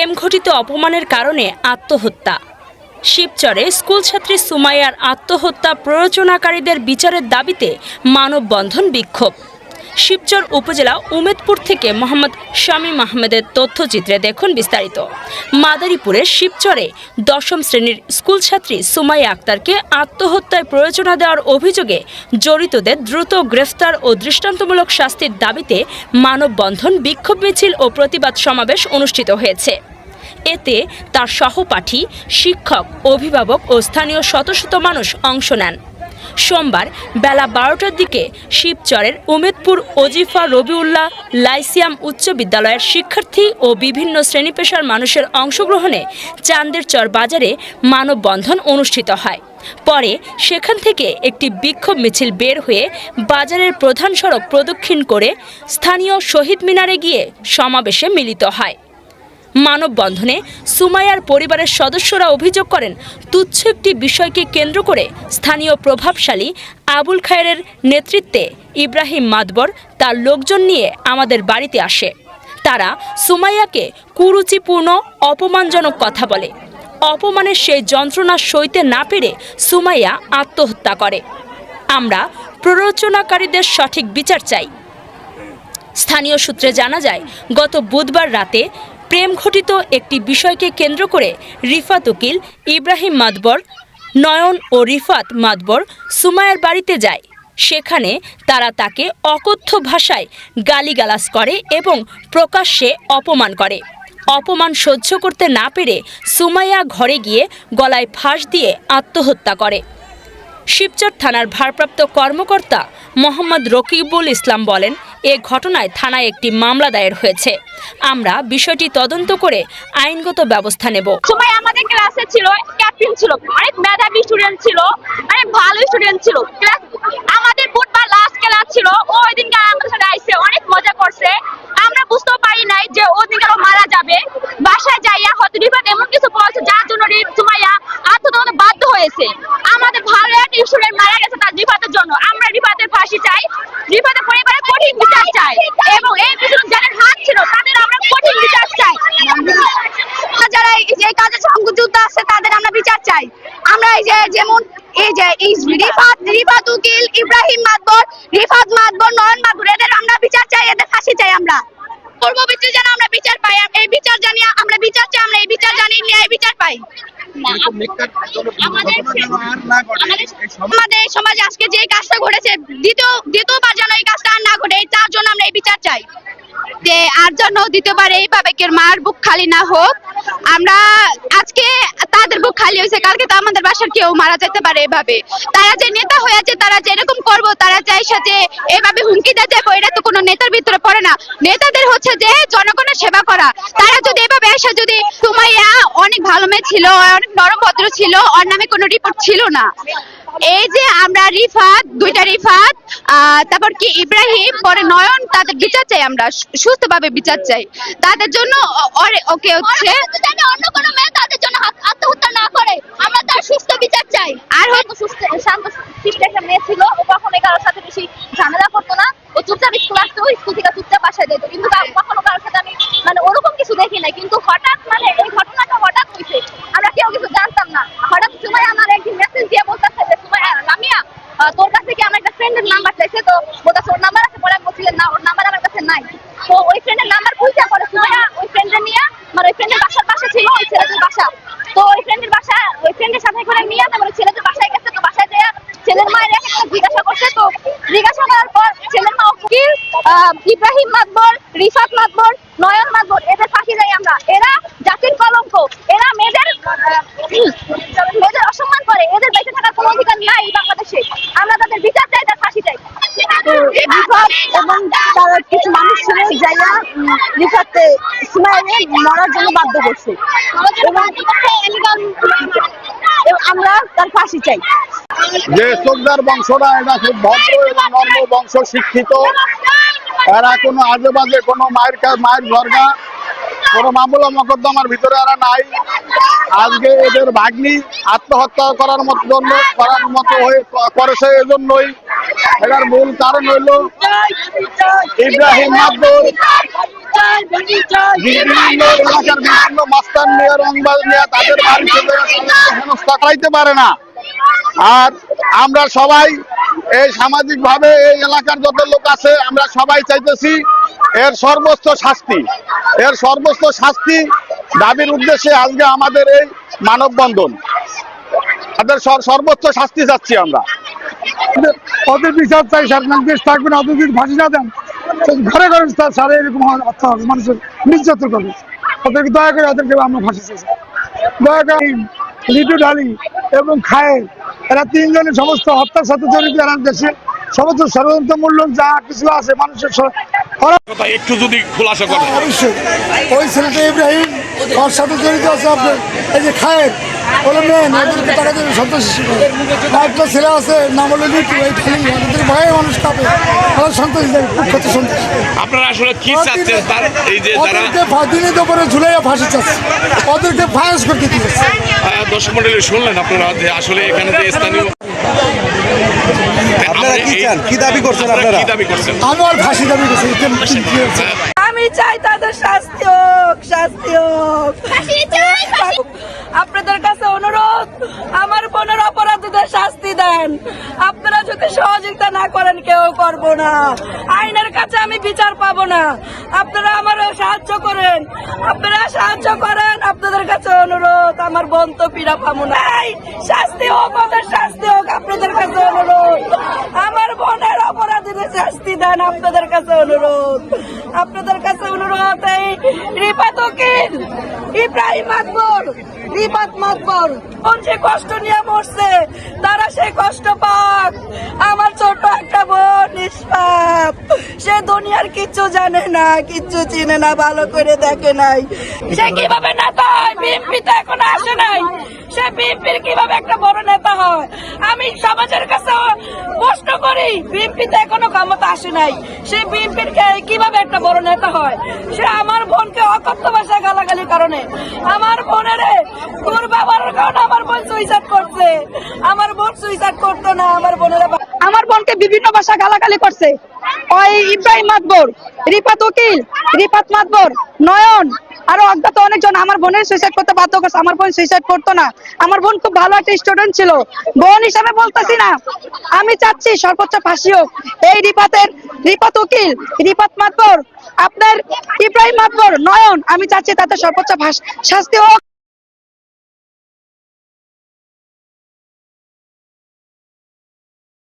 প্রেম ঘটিত অপমানের কারণে আত্মহত্যা। শিবচরে স্কুল ছাত্রী সুমাইয়ার আত্মহত্যা প্ররোচনাকারীদের বিচারের দাবিতে মানববন্ধন বিক্ষোভ। শিবচর উপজেলা উমেদপুর থেকে মোহাম্মদ শামীম আহমেদের তথ্যচিত্রে দেখুন বিস্তারিত। মাদারীপুরের শিবচরে দশম শ্রেণির স্কুল ছাত্রী সুমাইয়া আক্তারকে আত্মহত্যায় প্ররোচনা দেওয়ার অভিযোগে জড়িতদের দ্রুত গ্রেফতার ও দৃষ্টান্তমূলক শাস্তির দাবিতে মানববন্ধন, বিক্ষোভ মিছিল ও প্রতিবাদ সমাবেশ অনুষ্ঠিত হয়েছে। এতে তার সহপাঠী, শিক্ষক, অভিভাবক ও স্থানীয় শত শত মানুষ অংশ নেন। সোমবার বেলা বারোটার দিকে শিবচরের উমেদপুর ওজিফা রবিউল্লাহ লাইসিয়াম উচ্চ বিদ্যালয়ের শিক্ষার্থী ও বিভিন্ন শ্রেণি পেশার মানুষের অংশগ্রহণে চান্দের চর বাজারে মানববন্ধন অনুষ্ঠিত হয়। পরে সেখান থেকে একটি বিক্ষোভ মিছিল বের হয়ে বাজারের প্রধান সড়ক প্রদক্ষিণ করে স্থানীয় শহীদ মিনারে গিয়ে সমাবেশে মিলিত হয়। মানববন্ধনে সুমাইয়ার পরিবারের সদস্যরা অভিযোগ করেন, তুচ্ছ একটি বিষয়কে কেন্দ্র করে স্থানীয় প্রভাবশালী আবুল খায়ের নেতৃত্বে ইব্রাহিম মাদবর তার লোকজন নিয়ে আমাদের বাড়িতে আসে। তারা সুমাইয়াকে কুরুচিপূর্ণ, অপমানজনক কথা বলে। অপমানের সেই যন্ত্রণা সইতে না পেরে সুমাইয়া আত্মহত্যা করে। আমরা প্ররোচনাকারীদের সঠিক বিচার চাই। স্থানীয় সূত্রে জানা যায়, গত বুধবার রাতে প্রেম ঘটিত একটি বিষয়কে কেন্দ্র করে রিফাত উকিল ইব্রাহিম মাদবর, নয়ন ও রিফাত মাদবর সুমায়ের বাড়িতে যায়। সেখানে তারা তাকে অকথ্য ভাষায় গালিগালাজ করে এবং প্রকাশ্যে অপমান করে। অপমান সহ্য করতে না পেরে সুমাইয়া ঘরে গিয়ে গলায় ফাঁস দিয়ে আত্মহত্যা করে। শিবচর থানার ভারপ্রাপ্ত কর্মকর্তা মোহাম্মদ রকিবুল ইসলাম বলেন, এ ঘটনায় থানায় একটি মামলা দায়ের হয়েছে। আমরা বিষয়টি তদন্ত করে আইনগত ব্যবস্থা নেব। সময় আমাদের ক্লাসে ছিল, ক্যাপ্টেন ছিল, অনেক মেধাবী স্টুডেন্ট ছিল, অনেক ভালো স্টুডেন্ট ছিল। ক্লাস, আমাদের বুধবার লাস্ট ক্লাস ছিল ও ওই দিনকে আমাদের সাথে আইসে, অনেক মজা করছে। আমরা বুঝতেও পারি নাই যে ওই দিনকে ও মারা যাবে বাসায় যাইয়া হয়তো রিফাত এমন কিছু বলছে যার জন্য রি- সুমাইয়া আত্মহত্যা বাধ্য হয়েছে আমাদের ভালো একটা স্টুডেন্ট মারা গেছে তার রিফাতের জন্য আমরা রিফাতের ফাঁসি চাই রিফাতের পরিবারের কঠিন বিচার চাই এবং এই পিছনে যাদের হাত ছিল তাদের আমরা কঠিন বিচার চাই যারা এই যে কাজে সংযুক্ত আছে তাদের আমরা বিচার চাই আমরা এই যে যেমন এই যে রিফাত রিফাত উকিল, ইব্রাহিম মাতবর, রিফাত মাতবর, নয়ন মাতবর, এদের আমরা বিচার চাই, এদের ফাঁসি চাই আমরা। পূর্ববর্তী যেন আমরা বিচার পাই এই বিচার জানিয়ে আমরা বিচার চাই আমরা এই বিচার জানিয়ে ন্যায় বিচার পাই আমাদের সমাজে আজকে যে কাজটা ঘটেছে দ্বিতীয় দ্বিতীয়বার যেন এই কাজটা আর না ঘটে তার জন্য আমরা এই বিচার চাই। যে আর জন্য দ্বিতীয়বার এইভাবে কেউ মার বুক খালি না হোক আমরা আজকে তাদের বুক খালি হয়েছে কালকে তো আমাদের বাসার কেউ মারা যেতে পারে এভাবে। তারা যে নেতা হয়েছে তারা যেরকম করব তারা চাইছে যে এভাবে হুমকি দিতে যাব এটা তো কোনো নেতার ভিতরে পড়ে না। নেতাদের হচ্ছে যে জনগণের সেবা করা। তারা যদি এভাবে এসে যদি অনেক ভালো মেয়ে ছিল অনেক নরম ভদ্র ছিল ওর নামে কোনো রিপোর্ট ছিল না। এই যে আমরা রিফাত দুইটা রিফাত তারপর কি ইব্রাহিম পরে নয়ন তাদের বিচার চাই আমরা সুস্থভাবে বিচার চাই। তাদের জন্য ওকে হচ্ছে অন্য কোনো মেয়ে তাদের জন্য আত্মহত্যা না করে। আমরা তার সুস্থ বিচার চাই। আর হয়তো সুস্থ শান্ত শিষ্ট একটা মেয়ে ছিল ও কখনো কারোর সাথে বেশি ঝামেলা করতো না। ও চুপচাপ স্কুল আসতো স্কুল থেকে চুপচাপ বাসায় যেত। কিন্তু কখনো কারোর সাথে আমি মানে ওরকম কিছু দেখি না কিন্তু হঠাৎ মানে এই ঘটনাটা হঠাৎ হয়েছে আমরা কেউ কিছু জানতাম না। হঠাৎ সময় আমার একদিন মেসেজ দিয়ে বলতেছে যে সময় লামিয়া তোর কাছে কি আমার একটা ফ্রেন্ডের নাম্বার চাইছে? তো বলতেছে, ওর নাম্বার আছে পরে বলছিলেন না, ওর নাম্বার আমার কাছে নাই। তো ওই ফ্রেন্ডের নাম্বার খুঁজে পরে সুমাইয়া, ওই ফ্রেন্ডের নিয়ে, আমার ওই ফ্রেন্ডের বাসার পাশে ছিল, ওই ছেলেদের বাসা। তো ওই ফ্রেন্ডের বাসা ওই ফ্রেন্ডের সাথে করে নিয়ে তারপরে ছেলেদের বাসায় গেছে তো বাসায় যেয়ে ছেলের মায়ের একটা জিজ্ঞাসা করছে তো জিজ্ঞাসা করার পর ছেলের মা উকিল আহ, ইব্রাহিম মাতবর রিফাত মাতবর নয়ন মাতবর এদের ফাঁসি যাই আমরা। এরা জাতির কলঙ্ক। এরা মেয়েদের মেয়েদের অসম্মান করে। এদের বেঁচে থাকার কোনো অধিকার নাই বাংলাদেশে। আমরা তাদের বিচার চাই তার ফাঁসি চাই। এবং তার কিছু মানুষ ছিল যাইয়া রিফাতে মরার জন্য বাধ্য করছে। এবং আমরা তার ফাঁসি চাই। যে সোকদার বংশটা এটা খুব ভদ্র এবং নর্ম বংশ শিক্ষিত এরা কোনো আজে বাজে কোনো মায়ের কা- মায়ের ঘরগা, কোনো মামলা মকদ্দমার ভিতরে এরা নাই। আজকে এদের ভাগ্নি আত্মহত্যা করার মতো জন্য, করার মতো হয়ে করেছে এজন্যই। এটার মূল কারণ হইল ইব্রাহিম মাদুর বিভিন্ন নিয়ে তাদের পারে না। আর আমরা সবাই এই সামাজিক ভাবে এই এলাকার যত লোক আছে, আমরা সবাই চাইতেছি এর সর্বোচ্চ শাস্তি। এর সর্বোচ্চ শাস্তি দাবির উদ্দেশ্যে আজকে আমাদের এই মানববন্ধন। তাদের সর্বোচ্চ শাস্তি চাচ্ছি আমরা। চাই দেশ থাকবে না না ঘরে ঘরে মানুষের নির্যাতন করবে। দয়া করে আমরা দয়া এবং খায়ের এরা তিনজনের সমস্ত হত্যার সাথে জড়িত এরা দেশে সমস্ত ষড়যন্ত্রমূলক যা কিছু আছে মানুষের একটু যদি খোলাসা করে। অবশ্যই। ওই ছেলেটা ইব্রাহিম ওর সাথে জড়িত আছে আপনার এই যে খায়ের বলে মেন ওদেরকে টাকা দেবে সন্তোষ একটা ছেলে আছে নাম হলো লিটু এই খালি ওদের ভয়ে মানুষ কাঁপে। ওরা সন্তোষ দেয় খুব ক্ষতি সন্তোষ আপনারা আসলে কি চাচ্ছেন? তার এই যে যারা ওদেরকে দিনে দুপুরে ঝুলাইয়া ফাঁসি চাচ্ছে। ওদেরকে ফায়াস করতে দিয়েছে দর্শক মন্ডলী শুনলেন আপনারা যে আসলে এখানে যে স্থানীয় আপনারা কি চান? কি দাবি করছেন আপনারা কি দাবি করছেন? আমি আর ফাঁসি দাবি করছি? আমি চাই তাদের শাস্তি হোক শাস্তি হোক। আপনাদের কাছে অনুরোধ আমার বোনের অপরাধীদের শাস্তি দেন। আপনারা যদি সহযোগিতা না করেন কেউ করব না। আইনের কাছে আমি বিচার পাব না। আপনারা আমারও সাহায্য করেন। আপনারা সাহায্য করেন আপনাদের কাছে অনুরোধ আমার বোন তো পীড়া পাবো না। শাস্তি হোক ওদের শাস্তি হোক আপনাদের কাছে অনুরোধ। আমার বোনের অপরাধীদের শাস্তি দেন আপনাদের কাছে অনুরোধ। আপনাদের কাছে অনুরোধ এই রিপাত ইব্রাহিম আকবর রিপাত মাকবর কোন যে কষ্ট নিয়ে মরছে, তারা সেই কষ্ট পাক। আমার ছোট একটা বোন সে দুনিয়ার কিচ্ছু জানে না, কিচ্ছু চিনে না, ভালো করে দেখে নাই। সে কীভাবে নেতা হয়? বিএনপিতে এখন আসে নাই। সে বিএনপির কীভাবে একটা বড় নেতা হয়? আমি সমাজের কাছে প্রশ্ন করি বিএনপিতে এখনও ক্ষমতা আসে নাই। সে বিএনপির কীভাবে একটা বড় নেতা হয়? সে আমার বোনকে অকথ্য ভাষায় গালাগালির কারণে। আমার বোনের দুর্ব্যবহারের কারণে আমার বোন সুইসাইড করছে। আমার বোন সুইসাইড করতো না, আমার বোনেরা আমার বোনকে বিভিন্ন ভাষা গালাগালি করছে। ওই ইব্রাহিম মাতবর রিপাত উকিল রিপাত মাতবর নয়ন, আরও অজ্ঞাত অনেকজন আমার বোনের সুইসাইড করতে বাধ্য করছে। আমার বোন সুইসাইড করতো না। আমার বোন খুব ভালো একটা স্টুডেন্ট ছিল। বোন হিসাবে বলতেছি না। আমি চাচ্ছি সর্বোচ্চ ফাঁসি হোক। এই রিপাতের রিপাত উকিল রিপাত মাতবর আপনার ইব্রাহিম মাতবর নয়ন, আমি চাচ্ছি তাতে সর্বোচ্চ শাস্তি হোক।